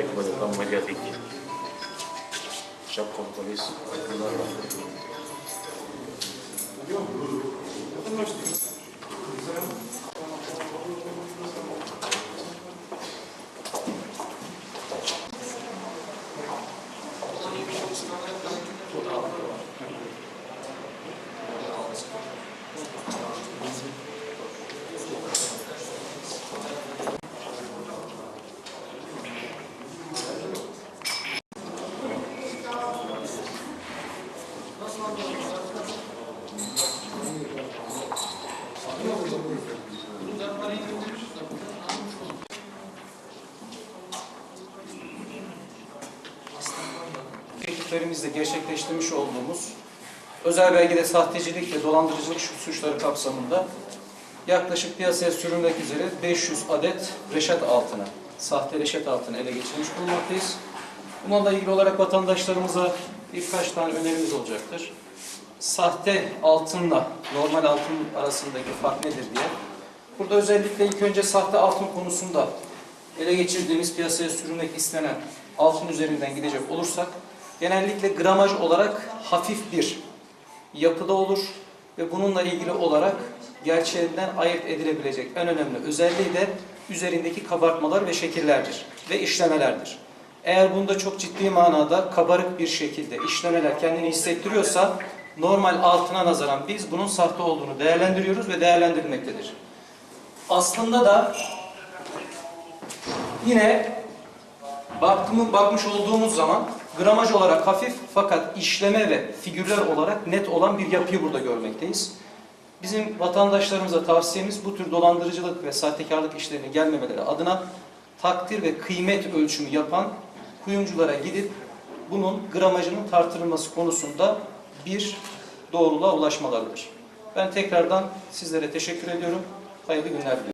come le fanno mediatiche. Şapkalı polis. Bunlar var. Ekiplerimizle gerçekleştirmiş olduğumuz özel belgede sahtecilik ve dolandırıcılık suçları kapsamında yaklaşık piyasaya sürülmek üzere 500 adet reşat altını, sahte reşat altını ele geçirmiş bulunmaktayız. Bununla ilgili olarak vatandaşlarımıza birkaç tane önerimiz olacaktır. Sahte altınla normal altın arasındaki fark nedir diye. Burada özellikle ilk önce sahte altın konusunda ele geçirdiğimiz piyasaya sürülmek istenen altın üzerinden gidecek olursak genellikle gramaj olarak hafif bir yapıda olur ve bununla ilgili olarak gerçeğinden ayırt edilebilecek en önemli özelliği de üzerindeki kabartmalar ve şekillerdir ve işlemelerdir. Eğer bunda çok ciddi manada kabarık bir şekilde işlemeler kendini hissettiriyorsa normal altına nazaran biz bunun sahte olduğunu değerlendiriyoruz ve değerlendirilmektedir. Aslında da yine baktığımız, bakmış olduğumuz zaman gramaj olarak hafif fakat işleme ve figürler olarak net olan bir yapıyı burada görmekteyiz. Bizim vatandaşlarımıza tavsiyemiz bu tür dolandırıcılık ve sahtekarlık işlerine gelmemeleri adına takdir ve kıymet ölçümü yapan kuyumculara gidip bunun gramajının tartılması konusunda bir doğruluğa ulaşmalarıdır. Ben tekrardan sizlere teşekkür ediyorum. Hayırlı günler diliyorum.